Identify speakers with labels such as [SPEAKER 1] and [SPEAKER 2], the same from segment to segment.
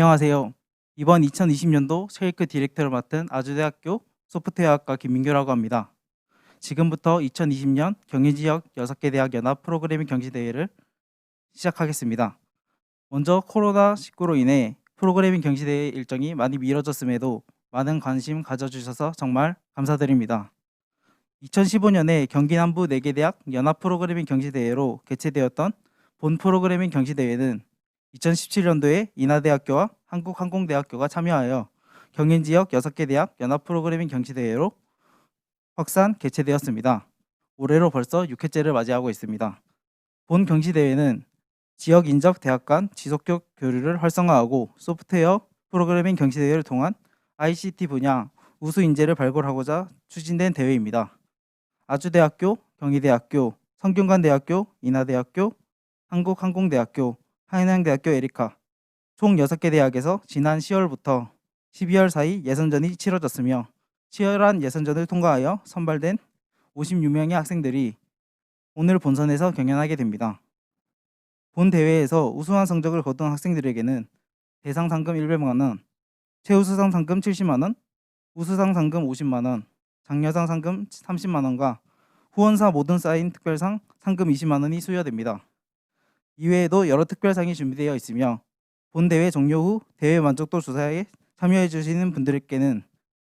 [SPEAKER 1] 안녕하세요. 이번 2020년도 쉐이크 디렉터를 맡은 아주대학교 소프트웨어학과 김민규라고 합니다. 지금부터 2020년 경희 지역 6개 대학 연합 프로그래밍 경시 대회를 시작하겠습니다. 먼저 코로나19로 인해 프로그래밍 경시 대회 일정이 많이 미뤄졌음에도 많은 관심 가져주셔서 정말 감사드립니다. 2015년에 경기 남부 4개 대학 연합 프로그래밍 경시 대회로 개최되었던 본 프로그래밍 경시 대회는 2017년도에 인하대학교와 한국항공대학교가 참여하여 경인 지역 6개 대학 연합 프로그래밍 경시대회로 확산 개최되었습니다. 올해로 벌써 6회째를 맞이하고 있습니다. 본 경시대회는 지역 인접 대학 간 지속적 교류를 활성화하고 소프트웨어 프로그래밍 경시대회를 통한 ICT 분야 우수 인재를 발굴하고자 추진된 대회입니다. 아주대학교, 경희대학교, 성균관대학교, 인하대학교, 한국항공대학교, 한양대학교 에리카 총 6개 대학에서 지난 10월부터 12월 사이 예선전이 치러졌으며 치열한 예선전을 통과하여 선발된 56명의 학생들이 오늘 본선에서 경연하게 됩니다. 본 대회에서 우수한 성적을 거둔 학생들에게는 대상 상금 100만 원, 최우수상 상금 70만 원, 우수상 상금 50만 원, 장려상 상금 30만 원과 후원사 모든 쌓인 특별상 상금 20만 원이 수여됩니다. 이외에도 여러 특별상이 준비되어 있으며 본 대회 종료 후 대회 만족도 조사에 참여해 주시는 분들께는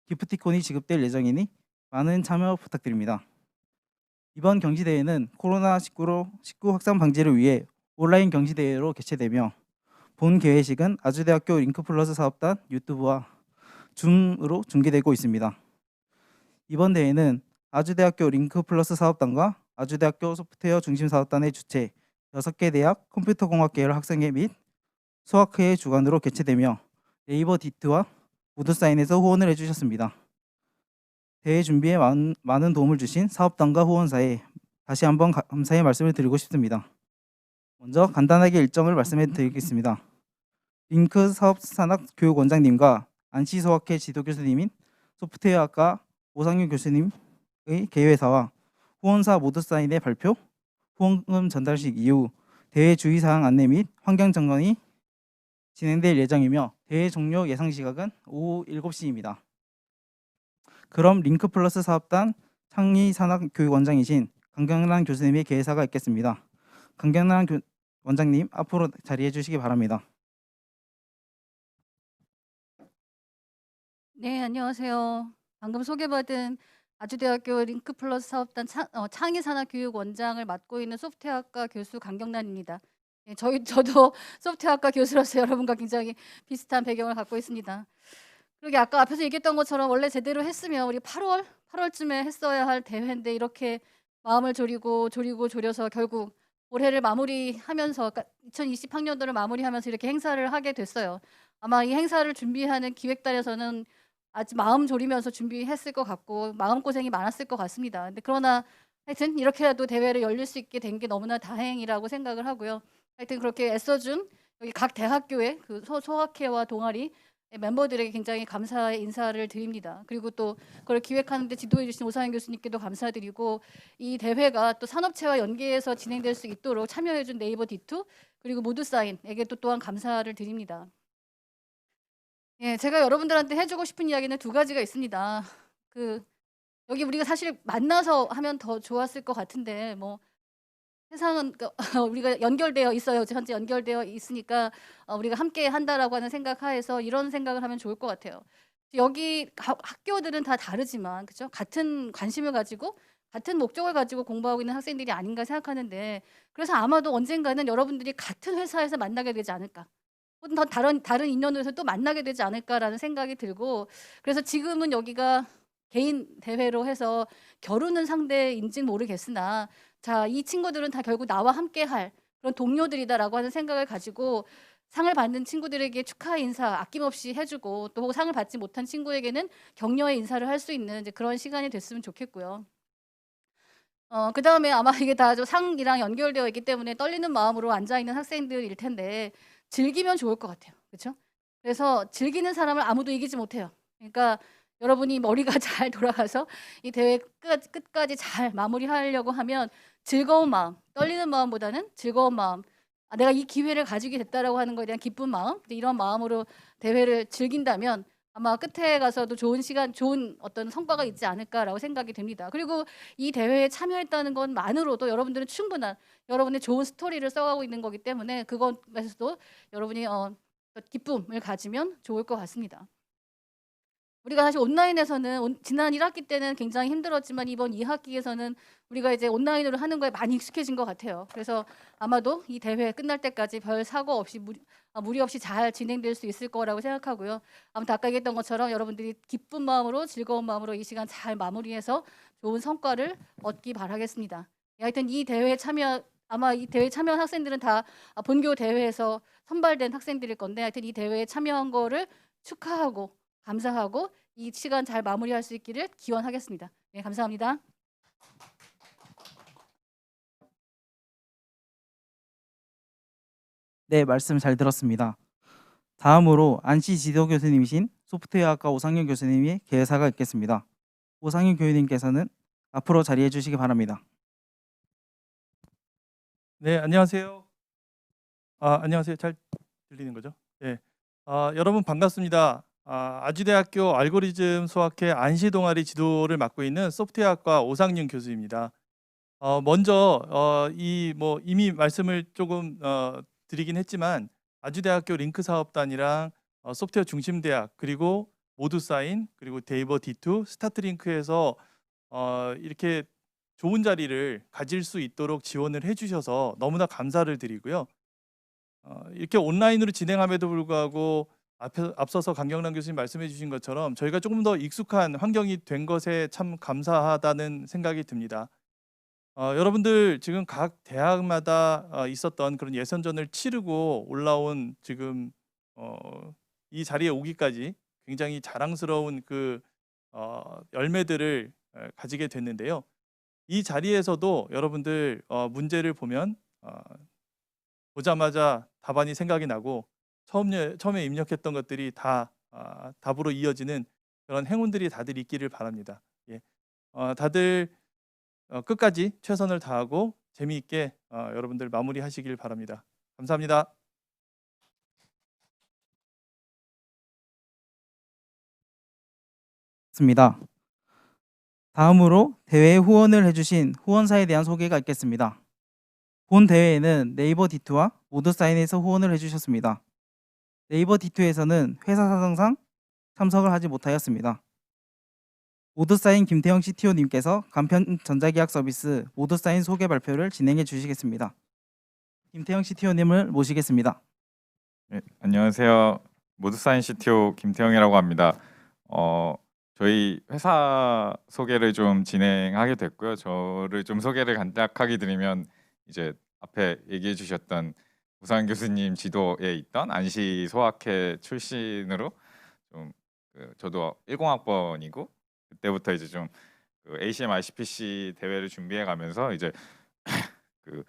[SPEAKER 1] 기프티콘이 지급될 예정이니 많은 참여 부탁드립니다. 이번 경시대회는 코로나19로 19 확산 방지를 위해 온라인 경시대회로 개최되며 본 개회식은 아주대학교 링크플러스 사업단 유튜브와 줌으로 중계되고 있습니다. 이번 대회는 아주대학교 링크플러스 사업단과 아주대학교 소프트웨어 중심 사업단의 주최 6개 대학 컴퓨터공학 계열 학생회 및 수학회의 주관으로 개최되며 네이버 디트와 우드사인에서 후원을 해주셨습니다. 대회 준비에 많은, 많은 도움을 주신 사업단과 후원사에 다시 한번 가- 감사의 말씀을 드리고 싶습니다. 먼저 간단하게 일정을 말씀해 드리겠습니다. 링크 사업 산학 교육원장님과 안시 소학회 지도 교수님인 소프트웨어학과 오상윤 교수님의 개회사와 후원사 모두 사인의 발표, 후원금 전달식 이후 대회 주의사항 안내 및 환경 점검이 진행될 예정이며 대회 종료 예상 시각은 오후 7시입니다. 그럼 링크 플러스 사업단 창의 산학 교육원장이신 강경란 교수님의 개회사가 있겠습니다. 강경란 교- 원장님 앞으로 자리해 주시기 바랍니다.
[SPEAKER 2] 네, 안녕하세요. 방금 소개받은 아주대학교 링크플러스 사업단 차- 어, 창의산업교육 원장을 맡고 있는 소프트웨어학과 교수 강경란입니다. 네, 저희 저도 소프트웨어학과 교수로서 여러분과 굉장히 비슷한 배경을 갖고 있습니다. 그러게 아까 앞에서 얘기했던 것처럼 원래 제대로 했으면 우리 8월 8월쯤에 했어야 할 대회인데 이렇게 마음을 졸이고 졸이고 졸여서 결국 올해를 마무리하면서 그러니까 2020학년도를 마무리하면서 이렇게 행사를 하게 됐어요. 아마 이 행사를 준비하는 기획단에서는 아직 마음 졸이면서 준비했을 것 같고 마음 고생이 많았을 것 같습니다. 근데 그러나 하여튼 이렇게라도 대회를 열릴 수 있게 된 게 너무나 다행이라고 생각을 하고요. 하여튼 그렇게 애써준 여기 각 대학교의 그 소, 소학회와 동아리 멤버들에게 굉장히 감사의 인사를 드립니다. 그리고 또 그걸 기획하는데 지도해 주신 오상현 교수님께도 감사드리고 이 대회가 또 산업체와 연계해서 진행될 수 있도록 참여해 준 네이버 디투 그리고 모두 사인에게 또 또한 감사를 드립니다. 예, 제가 여러분들한테 해주고 싶은 이야기는 두 가지가 있습니다. 그 여기 우리가 사실 만나서 하면 더 좋았을 것 같은데 뭐 세상은 그 우리가 연결되어 있어요. 현재 연결되어 있으니까 어, 우리가 함께 한다라고 하는 생각하에서 이런 생각을 하면 좋을 것 같아요. 여기 가- 학교들은 다 다르지만 그죠? 같은 관심을 가지고 같은 목적을 가지고 공부하고 있는 학생들이 아닌가 생각하는데 그래서 아마도 언젠가는 여러분들이 같은 회사에서 만나게 되지 않을까. 더 다른 다른 인연으로서 또 만나게 되지 않을까라는 생각이 들고 그래서 지금은 여기가 개인 대회로 해서 겨루는 상대인지는 모르겠으나 자, 이 친구들은 다 결국 나와 함께 할 그런 동료들이다라고 하는 생각을 가지고 상을 받는 친구들에게 축하 인사 아낌없이 해주고 또 상을 받지 못한 친구에게는 격려의 인사를 할 수 있는 그런 시간이 됐으면 좋겠고요. 어, 그 다음에 아마 이게 다 좀 상이랑 연결되어 있기 때문에 떨리는 마음으로 앉아 있는 학생들일 텐데 즐기면 좋을 것 같아요. 그렇죠? 그래서 즐기는 사람을 아무도 이기지 못해요. 그러니까 여러분이 머리가 잘 돌아가서 이 대회 끝, 끝까지 잘 마무리하려고 하면 즐거운 마음, 떨리는 마음보다는 즐거운 마음, 아, 내가 이 기회를 가지게 됐다라고 하는 거에 대한 기쁜 마음, 이런 마음으로 대회를 즐긴다면 아마 끝에 가서도 좋은 시간, 좋은 어떤 성과가 있지 않을까라고 생각이 됩니다. 그리고 이 대회에 참여했다는 것만으로도 여러분들은 충분한 여러분의 좋은 스토리를 써가고 있는 거기 때문에 그것에서도 여러분이 어, 기쁨을 가지면 좋을 것 같습니다. 우리가 사실 온라인에서는 온- 지난 1학기 때는 굉장히 힘들었지만 이번 2학기에서는 우리가 이제 온라인으로 하는 거에 많이 익숙해진 것 같아요. 그래서 아마도 이 대회 끝날 때까지 별 사고 없이 무리, 아, 무리 없이 잘 진행될 수 있을 거라고 생각하고요. 아무튼 아까 얘기했던 것처럼 여러분들이 기쁜 마음으로 즐거운 마음으로 이 시간 잘 마무리해서 좋은 성과를 얻기 바라겠습니다. 예, 하여튼 이 대회에 참여 아마 이 대회에 참여한 학생들은 다 아, 본교 대회에서 선발된 학생들일 건데 하여튼 이 대회에 참여한 거를 축하하고 감사하고 이 시간 잘 마무리할 수 있기를 기원하겠습니다. 네, 감사합니다.
[SPEAKER 1] 네, 말씀 잘 들었습니다. 다음으로 안시 지도 교수님이신 소프트웨어학과 오상현 교수님이 개사가 있겠습니다. 오상현 교수님께서는 앞으로 자리해 주시기 바랍니다.
[SPEAKER 3] 네, 안녕하세요. 아, 안녕하세요. 잘 들리는 거죠? 예. 아, 여러분 반갑습니다. 아, 아주대학교 알고리즘 수학회 안시 동아리 지도를 맡고 있는 소프트웨어학과 오상윤 교수입니다. 어, 먼저 어, 이 뭐 이미 말씀을 조금 어, 드리긴 했지만 아주대학교 링크 사업단이랑 어, 소프트웨어 중심대학 그리고 모두 사인 그리고 데이버 D2 스타트링크에서 어, 이렇게 좋은 자리를 가질 수 있도록 지원을 해주셔서 너무나 감사를 드리고요. 어, 이렇게 온라인으로 진행함에도 불구하고 앞서서 강경란 교수님 말씀해 주신 것처럼 저희가 조금 더 익숙한 환경이 된 것에 참 감사하다는 생각이 듭니다. 어, 여러분들 지금 각 대학마다 어, 있었던 그런 예선전을 치르고 올라온 지금 어, 이 자리에 오기까지 굉장히 자랑스러운 그 어, 열매들을 에, 가지게 됐는데요. 이 자리에서도 여러분들 어, 문제를 보면 어, 보자마자 답안이 생각이 나고 처음 처음에 입력했던 것들이 다 아, 답으로 이어지는 그런 행운들이 다들 있기를 바랍니다. 예. 어, 다들 어, 끝까지 최선을 다하고 재미있게 어, 여러분들 마무리하시길 바랍니다. 감사합니다.
[SPEAKER 1] 습니다. 다음으로 대회에 후원을 해주신 후원사에 대한 소개가 있겠습니다. 본 대회에는 네이버 D2와 모두 사인에서 후원을 해주셨습니다. 네이버 D2에서는 회사 사정상 참석을 하지 못하였습니다. 모두 사인 김태형 CTO님께서 간편 전자계약 서비스 모두 사인 소개 발표를 진행해 주시겠습니다. 김태형 CTO님을 모시겠습니다.
[SPEAKER 4] 네, 안녕하세요. 모두사인 CTO 김태형이라고 합니다. 어, 저희 회사 소개를 좀 진행하게 됐고요. 저를 좀 소개를 간략하게 드리면 이제 앞에 얘기해 주셨던 우상 교수님 지도에 있던 안시 소학회 출신으로 좀 그, 저도 10학번이고 그때부터 이제 좀 그 ACM ICPC 대회를 준비해 가면서 이제 그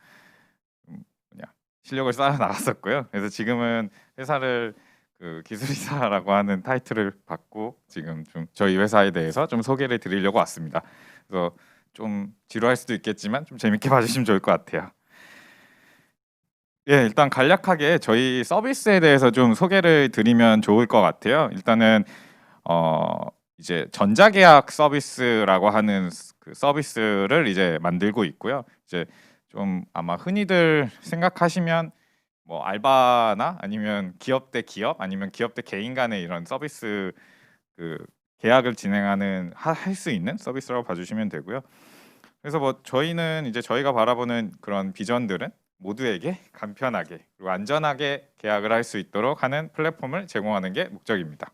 [SPEAKER 4] 음, 뭐냐 실력을 쌓아 나갔었고요. 그래서 지금은 회사를 그 기술이사라고 하는 타이틀을 받고 지금 좀 저희 회사에 대해서 좀 소개를 드리려고 왔습니다. 그래서 좀 지루할 수도 있겠지만 좀 재밌게 봐주시면 좋을 것 같아요. 예, 일단 간략하게 저희 서비스에 대해서 좀 소개를 드리면 좋을 것 같아요. 일단은 어 이제 전자계약 서비스라고 하는 그 서비스를 이제 만들고 있고요. 이제 좀 아마 흔히들 생각하시면 뭐 알바나 아니면 기업 대 기업 아니면 기업 대 개인 간의 이런 서비스 그 계약을 진행하는 할 수 있는 서비스라고 봐주시면 되고요. 그래서 뭐 저희는 이제 저희가 바라보는 그런 비전들은 모두에게 간편하게 그리고 안전하게 계약을 할 수 있도록 하는 플랫폼을 제공하는 게 목적입니다.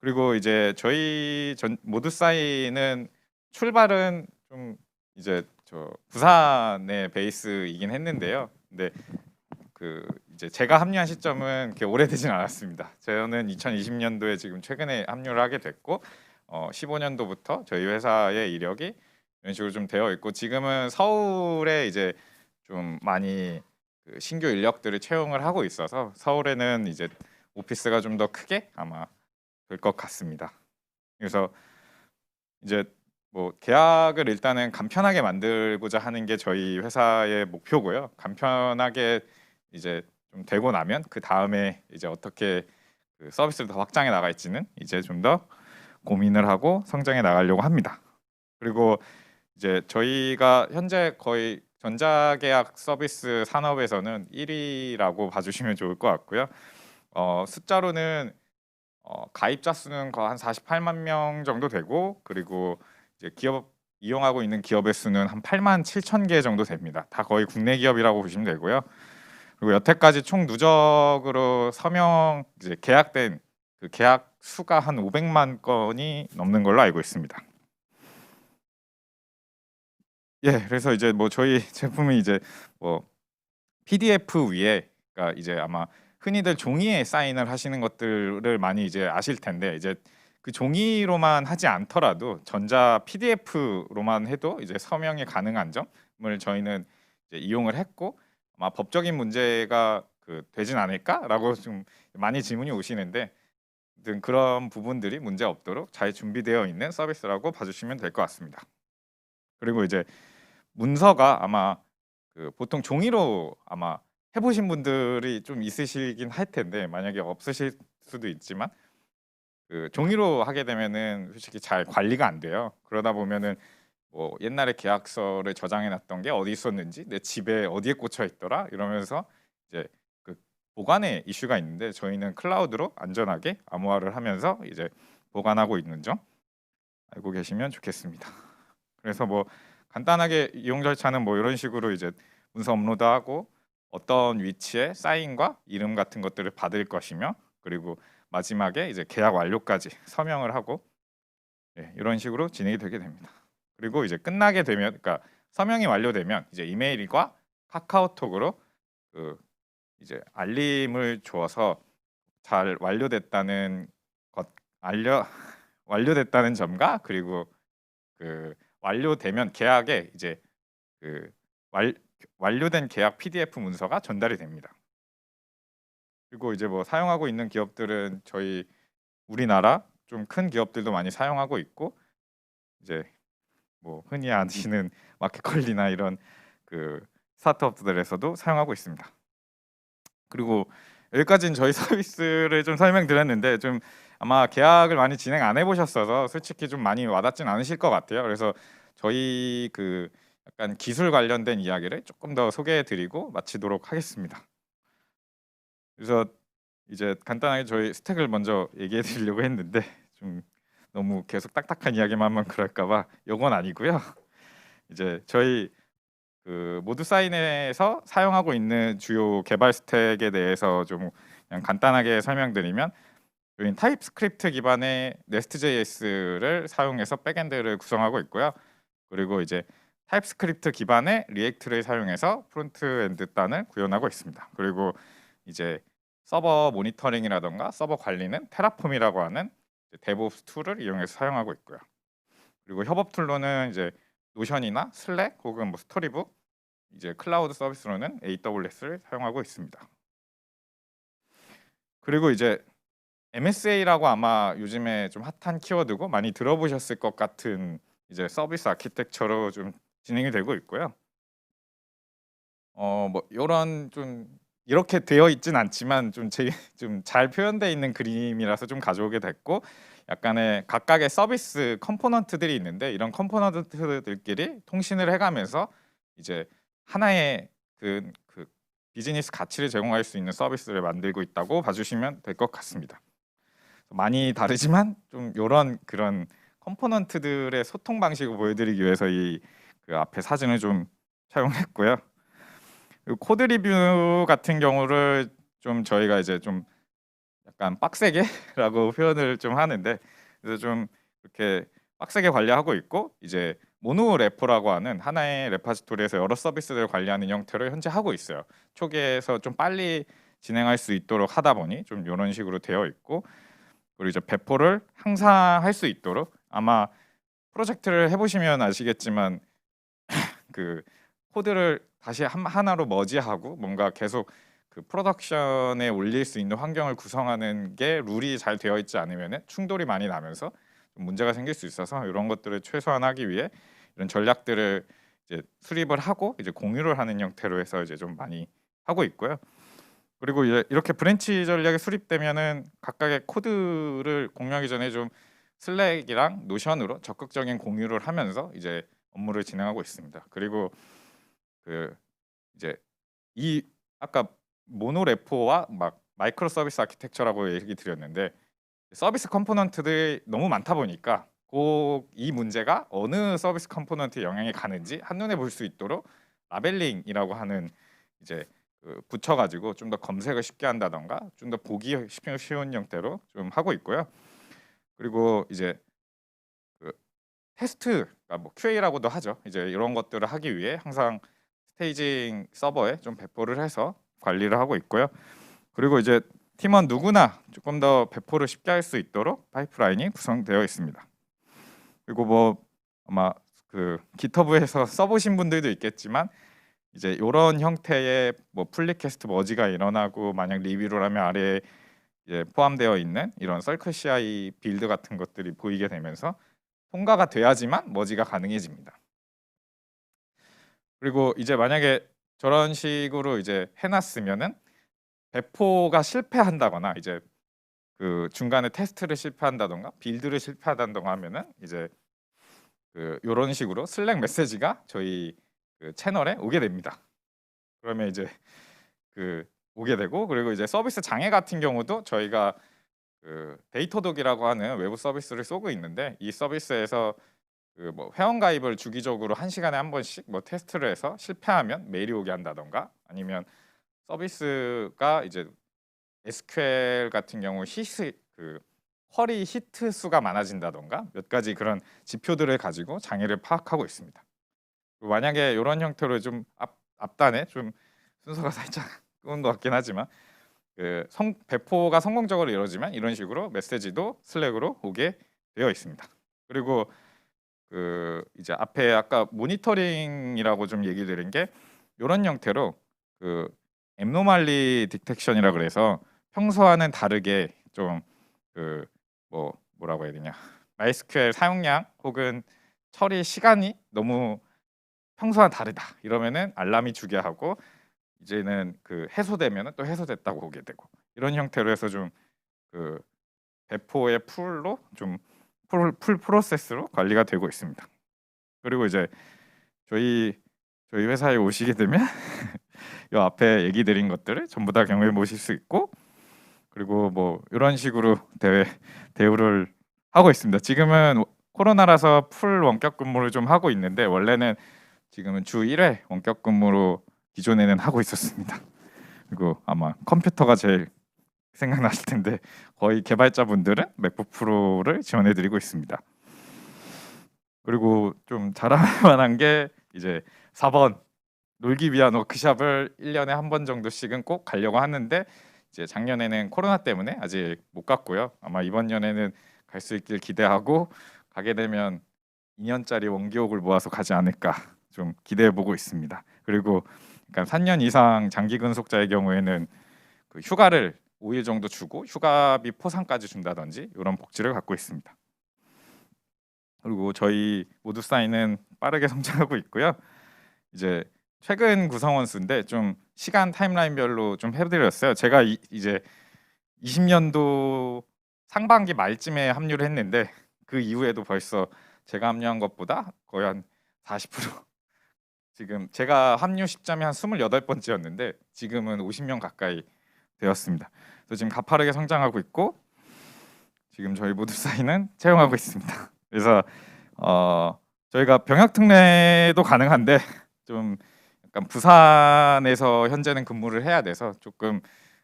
[SPEAKER 4] 그리고 이제 저희 전 모두 사이는 출발은 좀 이제 저 부산의 베이스이긴 했는데요. 근데 그 이제 제가 합류한 시점은 그렇게 오래되진 않았습니다. 저는 2020년도에 지금 최근에 합류를 하게 됐고 어 15년도부터 저희 회사의 이력이 이런 식으로 좀 되어 있고 지금은 서울에 이제 좀 많이 그 신규 인력들을 채용을 하고 있어서 서울에는 이제 오피스가 좀 더 크게 아마 될 것 같습니다. 그래서 이제 뭐 계약을 일단은 간편하게 만들고자 하는 게 저희 회사의 목표고요. 간편하게 이제 좀 되고 나면 그 다음에 이제 어떻게 그 서비스를 더 확장해 나갈지는 이제 좀 더 고민을 하고 성장해 나가려고 합니다. 그리고 이제 저희가 현재 거의 전자계약 서비스 산업에서는 1위라고 봐주시면 좋을 것 같고요. 어, 숫자로는 어, 가입자 수는 거의 한 48만 명 정도 되고 그리고 이제 기업 이용하고 있는 기업의 수는 한 8만 7천 개 정도 됩니다. 다 거의 국내 기업이라고 보시면 되고요. 그리고 여태까지 총 누적으로 서명 이제 계약된 그 계약 수가 한 500만 건이 넘는 걸로 알고 있습니다. 예, 그래서 이제 뭐 저희 제품이 이제 뭐 PDF 위에 그러니까 이제 아마 흔히들 종이에 사인을 하시는 것들을 많이 이제 아실 텐데 이제 그 종이로만 하지 않더라도 전자 PDF로만 해도 이제 서명이 가능한 점을 저희는 이제 이용을 했고 아마 법적인 문제가 그 되진 않을까라고 좀 많이 질문이 오시는데 등 그런 부분들이 문제 없도록 잘 준비되어 있는 서비스라고 봐주시면 될 것 같습니다. 그리고 이제 문서가 아마 그 보통 종이로 아마 해보신 분들이 좀 있으시긴 할 텐데 만약에 없으실 수도 있지만 그 종이로 하게 되면은 솔직히 잘 관리가 안 돼요. 그러다 보면은 뭐 옛날에 계약서를 저장해 놨던 게 어디 있었는지 내 집에 어디에 꽂혀 있더라 이러면서 이제 그 보관에 이슈가 있는데 저희는 클라우드로 안전하게 암호화를 하면서 이제 보관하고 있는 점 알고 계시면 좋겠습니다. 그래서 뭐 간단하게 이용 절차는 뭐 이런 식으로 이제 문서 업로드하고 어떤 위치에 사인과 이름 같은 것들을 받을 것이며 그리고 마지막에 이제 계약 완료까지 서명을 하고 예, 이런 식으로 진행이 되게 됩니다. 그리고 이제 끝나게 되면 그러니까 서명이 완료되면 이제 이메일과 카카오톡으로 그 이제 알림을 주어서 잘 완료됐다는 것 알려 완료됐다는 점과 그리고 그 완료되면 계약에 이제 그 완, 완료된 계약 PDF 문서가 전달이 됩니다. 그리고 이제 뭐 사용하고 있는 기업들은 저희 우리나라 좀 큰 기업들도 많이 사용하고 있고 이제 뭐 흔히 아시는 마켓컬리나 이런 그 스타트업들에서도 사용하고 있습니다. 그리고 여기까지는 저희 서비스를 좀 설명드렸는데 좀 아마 계약을 많이 진행 안 해보셨어서 솔직히 좀 많이 와닿진 않으실 것 같아요. 그래서 저희 그 약간 기술 관련된 이야기를 조금 더 소개해드리고 마치도록 하겠습니다. 그래서 이제 간단하게 저희 스택을 먼저 얘기해드리려고 했는데 좀 너무 계속 딱딱한 이야기만 하면 그럴까봐 이건 아니고요. 이제 저희 그 모드 사인에서 사용하고 있는 주요 개발 스택에 대해서 좀 그냥 간단하게 설명드리면 저희는 타입스크립트 기반의 네스트.js를 사용해서 백엔드를 구성하고 있고요. 그리고 이제 타입스크립트 기반의 리액트를 사용해서 프론트엔드 단을 구현하고 있습니다. 그리고 이제 서버 모니터링이라던가 서버 관리는 테라폼이라고 하는 데브옵스 툴을 이용해서 사용하고 있고요. 그리고 협업 툴로는 이제 노션이나 슬랙 혹은 뭐 스토리북, 이제 클라우드 서비스로는 AWS를 사용하고 있습니다. 그리고 이제 MSA라고 아마 요즘에 좀 핫한 키워드고 많이 들어보셨을 것 같은 이제 서비스 아키텍처로 좀 진행이 되고 있고요. 어 뭐 이런 좀 이렇게 되어 있진 않지만 좀제 좀잘 표현되어 있는 그림이라서 좀 가져오게 됐고 약간의 각각의 서비스 컴포넌트들이 있는데 이런 컴포넌트들끼리 통신을 해가면서 이제 하나의 그, 그 비즈니스 가치를 제공할 수 있는 서비스를 만들고 있다고 봐주시면 될 것 같습니다. 많이 다르지만 좀 이런 그런 컴포넌트들의 소통 방식을 보여드리기 위해서 이 그 앞에 사진을 좀 사용했고요. 그리고 코드 리뷰 같은 경우를 좀 저희가 이제 좀 약간 빡세게라고 표현을 좀 하는데 그래서 좀 이렇게 빡세게 관리하고 있고 이제 모노 레포라고 하는 하나의 레파지토리에서 여러 서비스들을 관리하는 형태로 현재 하고 있어요. 초기에서 좀 빨리 진행할 수 있도록 하다 보니 좀 이런 식으로 되어 있고 그리고 이제 배포를 항상 할 수 있도록 아마 프로젝트를 해보시면 아시겠지만 그 코드를 다시 한, 하나로 머지하고 뭔가 계속 그 프로덕션에 올릴 수 있는 환경을 구성하는 게 룰이 잘 되어 있지 않으면 충돌이 많이 나면서 좀 문제가 생길 수 있어서 이런 것들을 최소화하기 위해 이런 전략들을 이제 수립을 하고 이제 공유를 하는 형태로 해서 이제 좀 많이 하고 있고요. 그리고 이렇게 브랜치 전략이 수립되면은 각각의 코드를 공유하기 전에 좀 슬랙이랑 노션으로 적극적인 공유를 하면서 이제 업무를 진행하고 있습니다. 그리고 그 이제 이 아까 모노레포와 막 마이크로 서비스 아키텍처라고 얘기 드렸는데 서비스 컴포넌트들이 너무 많다 보니까 꼭 이 문제가 어느 서비스 컴포넌트에 영향이 가는지 한눈에 볼 수 있도록 라벨링이라고 하는 이제 그 붙여가지고 좀 더 검색을 쉽게 한다던가 좀 더 보기 쉬운, 형태로 좀 하고 있고요. 그리고 이제 그 테스트가 뭐 QA라고도 하죠. 이제 이런 것들을 하기 위해 항상 스테이징 서버에 좀 배포를 해서 관리를 하고 있고요. 그리고 이제 팀원 누구나 조금 더 배포를 쉽게 할 수 있도록 파이프라인이 구성되어 있습니다. 그리고 뭐 아마 그 기터브에서 써보신 분들도 있겠지만 이제 이런 형태의 뭐 플리캐스트 머지가 일어나고 만약 리뷰를 하면 아래에 이제 포함되어 있는 이런 썰클 CI 빌드 같은 것들이 보이게 되면서 통과가 돼야지만 머지가 가능해집니다. 그리고 이제 만약에 저런 식으로 이제 해놨으면은 배포가 실패한다거나 이제 그 중간에 테스트를 실패한다던가 빌드를 실패한다던가 하면은 이제 그 이런 식으로 슬랙 메시지가 저희 그 채널에 오게 됩니다. 그러면 이제 그 오게 되고 그리고 이제 서비스 장애 같은 경우도 저희가 그 데이터독이라고 하는 외부 서비스를 쏘고 있는데 이 서비스에서 그 뭐 회원 가입을 주기적으로 한 시간에 한 번씩 뭐 테스트를 해서 실패하면 메일이 오게 한다던가 아니면 서비스가 이제 SQL 같은 경우 히트 그 쿼리 히트 수가 많아진다던가 몇 가지 그런 지표들을 가지고 장애를 파악하고 있습니다. 만약에 이런 형태로 좀 앞, 앞단에 좀 순서가 살짝 끄은 것 같긴 하지만 그 성, 배포가 성공적으로 이루어지면 이런 식으로 메시지도 슬랙으로 오게 되어 있습니다. 그리고 그 이제 앞에 아까 모니터링이라고 좀 얘기 드린 게 이런 형태로 그 앱노말리 디텍션이라 그래서 평소와는 다르게 좀 그 뭐 뭐라고 해야 되냐 MySQL 사용량 혹은 처리 시간이 너무 평소와 다르다 이러면은 알람이 주게 하고 이제는 그 해소되면은 또 해소됐다고 오게 되고 이런 형태로 해서 좀 그 배포의 풀로 좀 풀, 풀 프로세스로 관리가 되고 있습니다. 그리고 이제 저희 저희 회사에 오시게 되면 이 앞에 얘기 드린 것들을 전부 다 경험해 보실 수 있고 그리고 뭐 이런 식으로 대회 대우를 하고 있습니다. 지금은 코로나라서 풀 원격 근무를 좀 하고 있는데 원래는 지금은 주 1회 원격 근무로 기존에는 하고 있었습니다. 그리고 아마 컴퓨터가 제일 생각나실 텐데 거의 개발자분들은 맥북 프로를 지원해 드리고 있습니다. 그리고 좀 자랑할 만한 게 이제 4번 놀기 위한 워크샵을 1년에 한 번 정도씩은 꼭 가려고 하는데 이제 작년에는 코로나 때문에 아직 못 갔고요. 아마 이번 년에는 갈 수 있길 기대하고 가게 되면 2년짜리 원기옥을 모아서 가지 않을까 좀 기대해 보고 있습니다. 그리고 그러니까 3년 이상 장기 근속자의 경우에는 그 휴가를 5일 정도 주고 휴가비 포상까지 준다든지 이런 복지를 갖고 있습니다. 그리고 저희 모두 사인은 빠르게 성장하고 있고요. 이제 최근 구성원 수인데 좀 시간 타임라인별로 좀 해드렸어요. 제가 이, 이제 20년도 상반기 말쯤에 합류를 했는데 그 이후에도 벌써 제가 합류한 것보다 거의 한 40% 지금 제가 합류 시점이 한 28번째였는데 지금은 50명 가까이 되었습니다. 그래서 지금 가파르게 성장하고 있고 지금 저희 모두 사이는 채용하고 있습니다. 그래서 어, 저희가 병역 특례도 가능한데 좀 약간 부산에서 현재는 근무를 해야 돼서 조금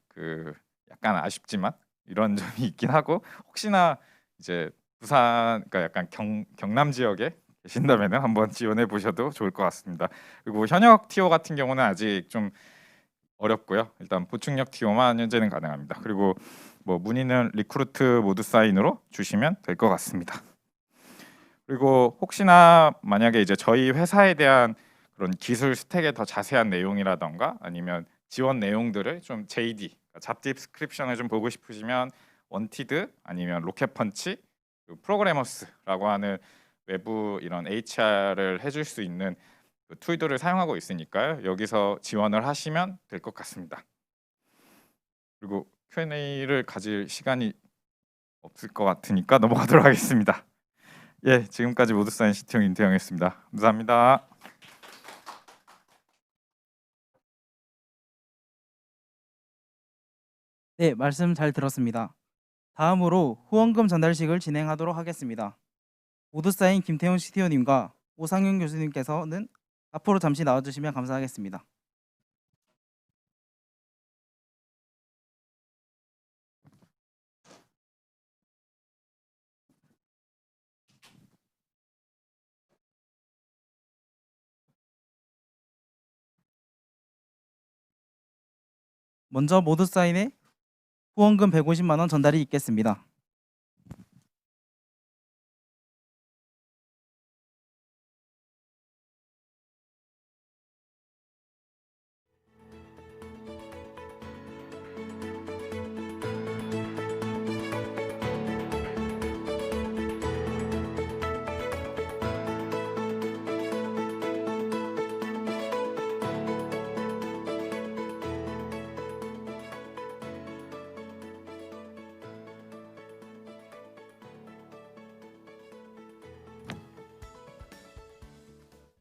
[SPEAKER 4] 그 약간 아쉽지만 이런 점이 있긴 하고 혹시나 이제 부산 그러니까 약간 경, 경남 지역에 계신다면 한번 지원해 보셔도 좋을 것 같습니다. 그리고 현역 티오 같은 경우는 아직 좀 어렵고요. 일단 보충력 티오만 현재는 가능합니다. 그리고 뭐 문의는 리크루트 모드 사인으로 주시면 될 것 같습니다. 그리고 혹시나 만약에 이제 저희 회사에 대한 그런 기술 스택의 더 자세한 내용이라던가 아니면 지원 내용들을 좀 JD 잡 디 스크립션을 좀 보고 싶으시면 원티드 아니면 로켓펀치 그 프로그래머스라고 하는 외부 이런 HR을 해줄 수 있는 그 툴들을 사용하고 있으니까요. 여기서 지원을 하시면 될 것 같습니다. 그리고 Q&A를 가질 시간이 없을 것 같으니까 넘어가도록 하겠습니다. 예, 지금까지 모두 사인 CTO 임태영이었습니다. 감사합니다.
[SPEAKER 1] 네, 말씀 잘 들었습니다. 다음으로 후원금 전달식을 진행하도록 하겠습니다. 모두 사인 김태훈 CTO님과 오상윤 교수님께서는 앞으로 잠시 나와주시면 감사하겠습니다. 먼저 모두 사인의 후원금 150만 원 전달이 있겠습니다.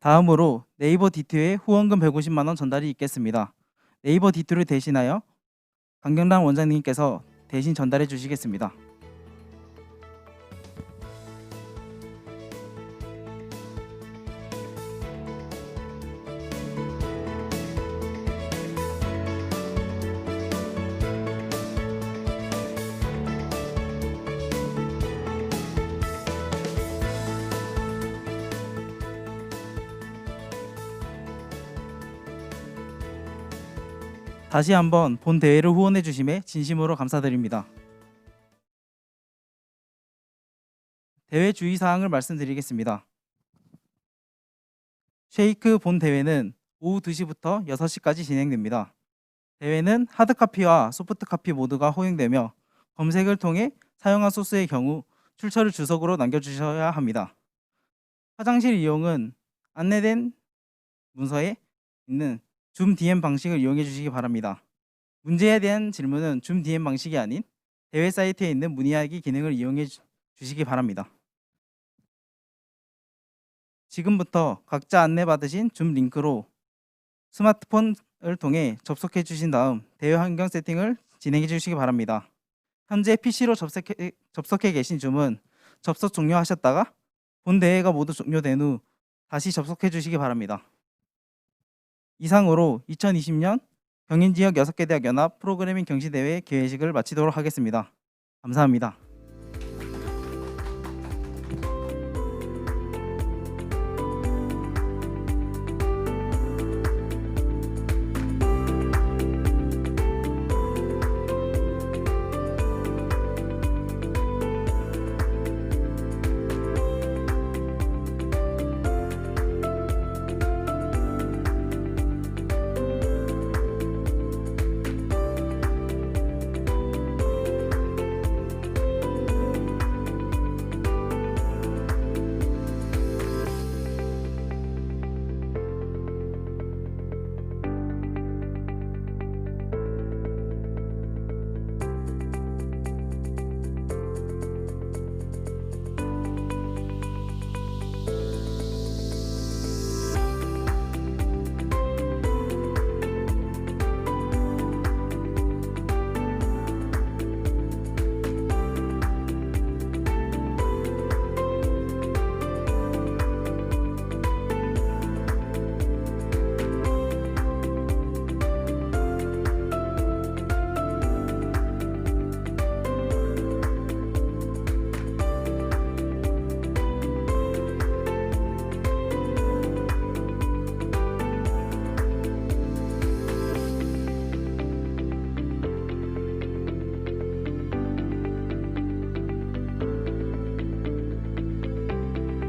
[SPEAKER 1] 다음으로 네이버 D2에 후원금 150만 원 전달이 있겠습니다. 네이버 D2를 대신하여 강경남 원장님께서 대신 전달해 주시겠습니다. 다시 한번 본 대회를 후원해 주심에 진심으로 감사드립니다. 대회 주의 사항을 말씀드리겠습니다. 쉐이크 본 대회는 오후 2시부터 6시까지 진행됩니다. 대회는 하드 카피와 소프트 카피 모두가 허용되며 검색을 통해 사용한 소스의 경우 출처를 주석으로 남겨주셔야 합니다. 화장실 이용은 안내된 문서에 있는 줌 DM 방식을 이용해 주시기 바랍니다. 문제에 대한 질문은 줌 DM 방식이 아닌 대회 사이트에 있는 문의하기 기능을 이용해 주- 주시기 바랍니다. 지금부터 각자 안내받으신 줌 링크로 스마트폰을 통해 접속해 주신 다음 대회 환경 세팅을 진행해 주시기 바랍니다. 현재 PC로 접속해, 접속해 계신 줌은 접속 종료하셨다가 본 대회가 모두 종료된 후 다시 접속해 주시기 바랍니다. 이상으로 2020년 경인 지역 6개 대학 연합 프로그래밍 경시대회 개회식을 마치도록 하겠습니다. 감사합니다.